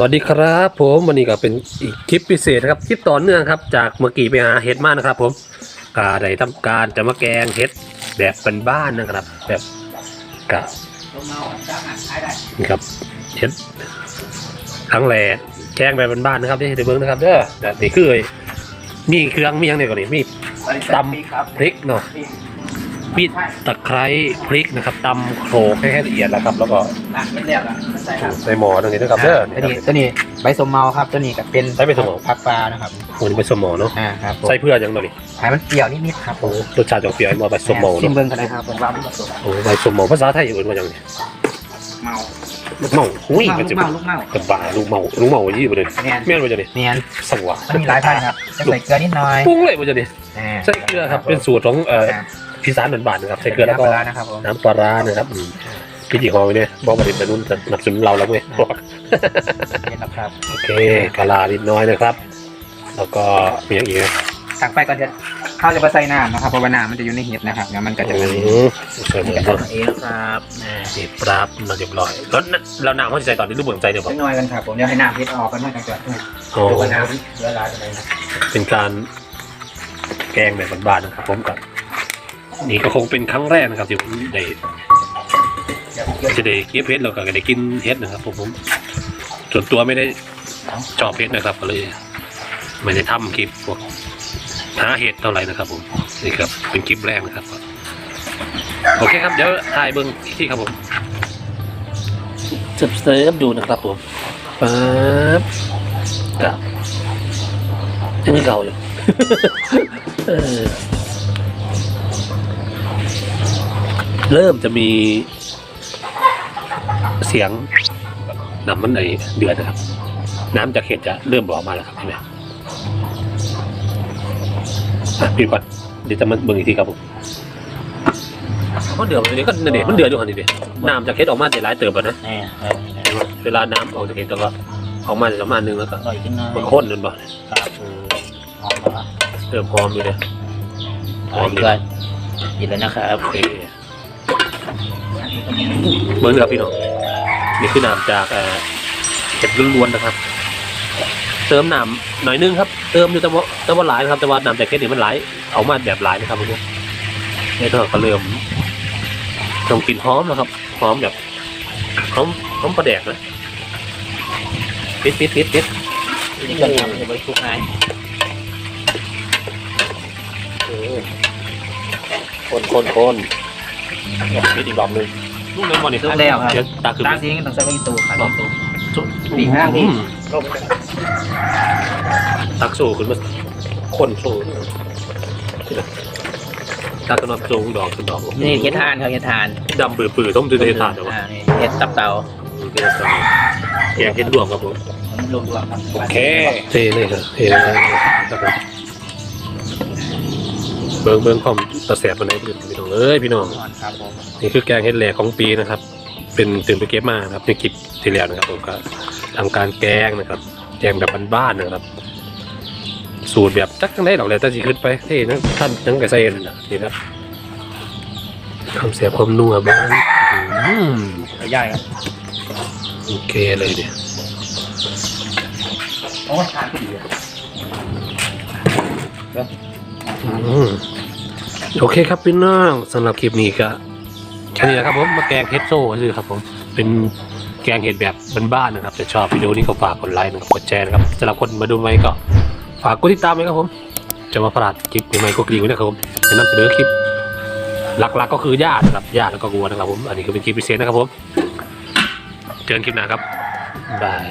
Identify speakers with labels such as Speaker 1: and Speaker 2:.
Speaker 1: สวัสดีครับผมวันนี้ก็เป็นอีกคลิปพิเศษนะครับคลิปต่อเนื่องครับ จากเมื่อกี้ไปหาเห็ดมานะครับ ผมกาได้ทำการจะมาแกงเห็ดแบบเป็นบ้านนะครับ แบบกะนี่ครับเห็ดครั้งแรกแกงแบบเป็นบ้านนะครับที่เห็ดเบิ้งนะครับเด้อแต่นี่คือมีเครื่องมีอย่างเดียวก่อนนี่มีตำพริกเนาะ มีตะไคร้พริกนะครับตำโขลกให้ให้ละเอียดแล้วครับ แล้วก็
Speaker 2: อะไม่เรียกอะใส่ครับ
Speaker 1: ใส่หม้อตรงนี้นะครับเด้อ
Speaker 2: ตัวนี้ตัวนี้ใบสมเมาครับตัวนี้ก็เป็น
Speaker 1: ใช้ใบสมเมา
Speaker 2: ผักปลานะครับ
Speaker 1: มันเป็นสมอเนาะ
Speaker 2: อ่าครับผม
Speaker 1: ใส่เพื่อยังตัวนี้
Speaker 2: ให้มันเปรี้ยวนิดๆครับผ
Speaker 1: โอ้
Speaker 2: ม
Speaker 1: รสชาติจะเปรี้ยวมาใบสมอ
Speaker 2: ชิม
Speaker 1: เนาะ
Speaker 2: เบิ้งกันเลยครับผมว่ามันผสม
Speaker 1: โอ้ใบสมอภาษาไทยอื่นว่าจังไง
Speaker 2: เมา
Speaker 1: ลูกเมาหุ้ย
Speaker 2: ลู
Speaker 1: มัน
Speaker 2: ก
Speaker 1: จะ
Speaker 2: เมาลูกเมา
Speaker 1: กับบ่าลูกเมาลูกเมายี่บ่เลย
Speaker 2: เนียน
Speaker 1: แม่นว่าจังนี่
Speaker 2: เนียน
Speaker 1: สังหวะ
Speaker 2: มันมีหลายพันธุ์ครับจะใส่เกลือนิดหน่อย
Speaker 1: ปรุงเลยว่าจังนี่
Speaker 2: อ่า
Speaker 1: ใส่เกลือครับเป็นสูตรของเอ่อ พิซานบ้านๆนะครับใส่เกลือแล้วก็
Speaker 2: น้ำปลาร้านะครับผม
Speaker 1: น้ำปลาร้านะครับอืมพี่จีฮอไว้เนี่ยบอกว่าเด็ดแต่นุ่นจะสนับสนุนเราแล้วเว้ยบอก
Speaker 2: เย็นแล้วครับ
Speaker 1: โอเคกะลานิดน้อยนะครับ แล้วก็มีอย่างอีกนะ
Speaker 2: ตักไปก่อนจะข้าวจะมาใส่น้ำนะครับเพราะว่าน้ำมันจะอยู่ในเห็ดนะครับเดี๋ยวมันก็จะ
Speaker 1: อื
Speaker 2: มัน
Speaker 1: มใส่หม
Speaker 2: มัน
Speaker 1: ด
Speaker 2: ก็
Speaker 1: เล
Speaker 2: จะ
Speaker 1: ย
Speaker 2: เองนะครับอ่า
Speaker 1: นี่ปราบมาเรียบร้อยแล้วนั่นเราน้ำเขาจะใส่ตอนนี้รูปเหมือนใจเดียว
Speaker 2: เล็
Speaker 1: ป่ะ
Speaker 2: กน้อยกันครับผมเดี๋ยวให้น้ำเห็ดออกกันมาจังจะ
Speaker 1: อ๋อ
Speaker 2: ดูว่าน้ำเหลือหลายจะไหนนะ
Speaker 1: เป็นการแกงแบบบ้านๆนะครับผมกับ นี่ก็คงเป็นครั้งแรกนะครับที่ผมได้จะได้เก็บเห็ดแล้วก็ได้กินเห็ดนะครับผมผมส่วนตัวไม่ได้ชอบเห็ดนะครับก็เลยไม่ได้ทำคลิปพวกหาเห็ดเท่าไหร่นะครับผมนี่ครับเป็นคลิปแรกนะครับ โอเคครับเดี๋ยวถ่ายเบิ้งอีกที่ครับผมเสิร์ฟเสิร์ฟดูนะครับผมปั๊บกับยังไม่เก่าเลย เออเริ่มจะมีเสียงน้ำมันไอเดือดนะครับ น้ำจากเห็ดจะเริ่มบอกมาแล้วครับเห็นไหมอะพี่ก่อนเดี๋ยวจะมาเบิ่งอีกทีครับผมมันเดือดมันเดี๋ยวก็นั่นเด็มันเดือดอยู่หันนี่เด็น้ำจากเห็ดออกมาแต่หลายเติบแล้วนะ
Speaker 2: แน่เออ
Speaker 1: เวลาน้ำออกจากเห็ดแล้วก็ออกมาประมาณนึงแล้วก็
Speaker 2: อร่อยขึ้นหน่อย
Speaker 1: มันข้นนั่นบ่
Speaker 2: ครับ
Speaker 1: อืม
Speaker 2: หอมแล้วครับ
Speaker 1: เริ่มหอมอยู่เลยหอมอยู่
Speaker 2: เกินหยิบเลยนะครับ
Speaker 1: โอเค เบิ่งนะครับพี่น้องนี่คือน้ำจากเอ่อเห็ดล้วนๆนะครับ เติมน้ำหน่อยนึงครับ เติมอยู่แต่ว่าแต่ว่าหลายนะครับแต่ว่าน้ำจากเห็ดนี่มันหลายเอามาแบบหลายนะครับพวกนี้เนี่ยก็เริ่มส่งกลิ่นหอมนะครับหอมแบบหอมหอมปลาแดกเลยปิดปิดปิดปิด
Speaker 2: นี่เกินครับจะไปคลุกไง
Speaker 1: คนคนคนปิดอีกรอบหนึง ลูกน้ำมันนี่คือเดี๋ยวตาคือ
Speaker 2: ตาสีต้องใส่ไปตู้ครับตู้
Speaker 1: ปี
Speaker 2: ปีห้าพี่
Speaker 1: ตักสู้ขึ้นมาคนสู้ตักกระนำสูงดอกขึ้นดอก
Speaker 2: นี่เห็ดทานครับเห็ดทาน
Speaker 1: ดำปื้อๆต้มจืดในถาดแต่ว่า
Speaker 2: อ่านี่เห็ดตับเต่า
Speaker 1: แกงเห็ดรวมครับผม
Speaker 2: รวมๆครับ
Speaker 1: โอเคเทเลยครับเทเลยครับผม เบิ้งเบิ้งความตะแสบมาไหนพี่น้องเอ้ยพี่น้อง
Speaker 2: ครับผม
Speaker 1: นี่คือแกงเห็ดแหลกของปีนะครับ เป็นตื่นไปเก็บมานะครับในคลิปที่แล้วนะครับผมก็ทำการแกงนะครับแกงแบบบ้านๆนะครับ สูตรแบบจักจังได้หรอกเลยแต่สิขึ้นไปเท่นะท่านนังกระเซ็นนะนี่ครับความเสียความนัวบ้างอืม
Speaker 2: ใหญ่ครับ
Speaker 1: โอเคเลยเนี่ย
Speaker 2: โอ้ทานก็ดี
Speaker 1: อืม โอเคครับพี่น้องสำหรับคลิปนี้ก็แค่นี้นะครับผมมาแกงเห็ดโซ่คือครับผมเป็นแกงเห็ดแบบบ้านๆนะครับแต่ชอบวิดีโอนี้ก็ฝากกดไลค์นะครับกดแชร์นะครับสำหรับคนมาดูใหม่ก็ฝากกดติดตามไว้ครับผม จะมาพลาดคลิปใหม่ๆก็กรีไว้นะครับผมจะนำเสนอคลิปหลักๆก็คือญาตินะครับญาติแล้วก็กลัวนะครับผม อันนี้ก็เป็นคลิปพิเศษนะครับผม เจอกันคลิปหน้าครับบาย